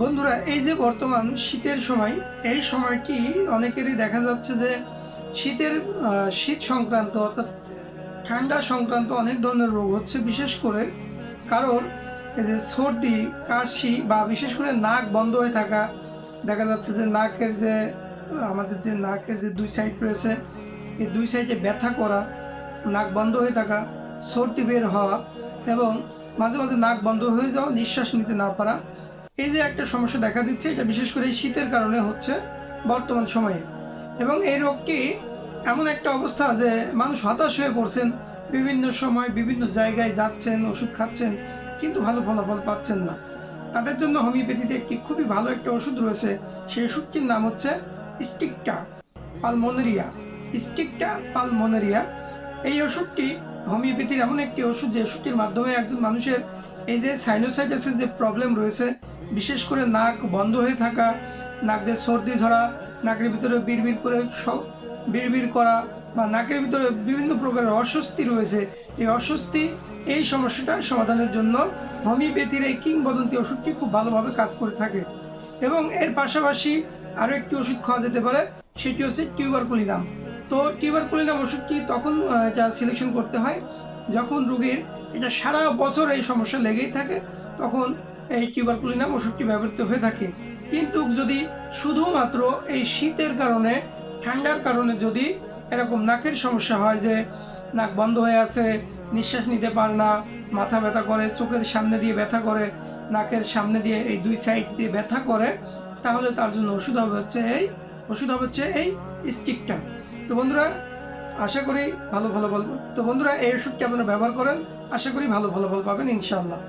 বন্ধুরা, এই যে বর্তমান শীতের সময়, এই সময়টি অনেকেরই দেখা যাচ্ছে যে শীতের শীত সংক্রান্ত অর্থাৎ ঠান্ডা সংক্রান্ত অনেক ধরনের রোগ হচ্ছে, বিশেষ করে কারোর এই যে সর্দি, কাশি বা বিশেষ করে নাক বন্ধ হয়ে থাকা, দেখা যাচ্ছে যে নাকের যে, আমাদের যে নাকের যে দুই সাইড রয়েছে, এই দুই সাইডে ব্যথা করা, নাক বন্ধ হয়ে থাকা, সর্দি বের হওয়া এবং মাঝে মাঝে নাক বন্ধ হয়ে যাওয়া নিঃশ্বাস নিতে না পারা এই যে একটা সমস্যা দেখা দিচ্ছে, এটা বিশেষ করে শীতের কারণে হচ্ছে বর্তমান সময়ে। এবং এই রোগটি এমন একটা অবস্থা যে মানুষ হতাশ হয়ে পড়ছেন, বিভিন্ন সময় বিভিন্ন জায়গায় যাচ্ছেন, ওষুধ খাচ্ছেন, কিন্তু ভালো ফলাফল পাচ্ছেন না। তাদের জন্য হোমিওপ্যাথিতে একটি খুবই ভালো একটা ওষুধ রয়েছে, সেই ওষুধটির নাম হচ্ছে স্টিকটা পালমোনেরিয়া। স্টিকটা পালমোনেরিয়া এই ওষুধটি হোমিওপ্যাথির এমন একটি ওষুধ যে ওষুধটির মাধ্যমে একজন মানুষের এই যে সাইনোসাইটাসের যে প্রবলেম রয়েছে, বিশেষ করে নাক বন্ধ হয়ে থাকা, নাক দিয়ে সর্দি ধরা, নাকের ভিতরে বিড়বিড় করে বিড়বিড় করা বা নাকের ভিতরে বিভিন্ন প্রকারের অস্বস্তি রয়েছে, এই অস্বস্তি এই সমস্যাটার সমাধানের জন্য হোমিওপ্যাথির এই কিংবদন্তি ওষুধটি খুব ভালোভাবে কাজ করে থাকে। এবং এর পাশাপাশি আরও একটি ওষুধ খাওয়া যেতে পারে, সেটি হচ্ছে টিউবার টিউবারকুলিনাম। তো টিউবারকুলিনাম ওষুধটি তখন এটা সিলেকশন করতে হয়। যখন রোগীর এটা সারা বছর এই সমস্যা লেগেই থাকে, তখন এই টিউবারকুলিনাম ওষুধটি ব্যবহৃত হয়ে থাকে। কিন্তু যদি শুধুমাত্র এই শীতের কারণে, ঠান্ডার কারণে যদি এরকম নাকের সমস্যা হয় যে নাক বন্ধ হয়ে আছে, নিঃশ্বাস নিতে পারে না, মাথা ব্যথা করে, চোখের সামনে দিয়ে ব্যথা করে, নাকের সামনে দিয়ে এই দুই সাইড দিয়ে ব্যথা করে, তাহলে তার জন্য ওষুধ হবে হচ্ছে এই, ওষুধ হবে হচ্ছে এই স্টিকটা তো বন্ধুরা, আশা করি ভালো ভালো ফলাফল তো বন্ধুরা, এই ওষুধটি আপনারা ব্যবহার করেন। আশা করি ভালো ভালো ফল পাবেন, ইনশাআল্লাহ।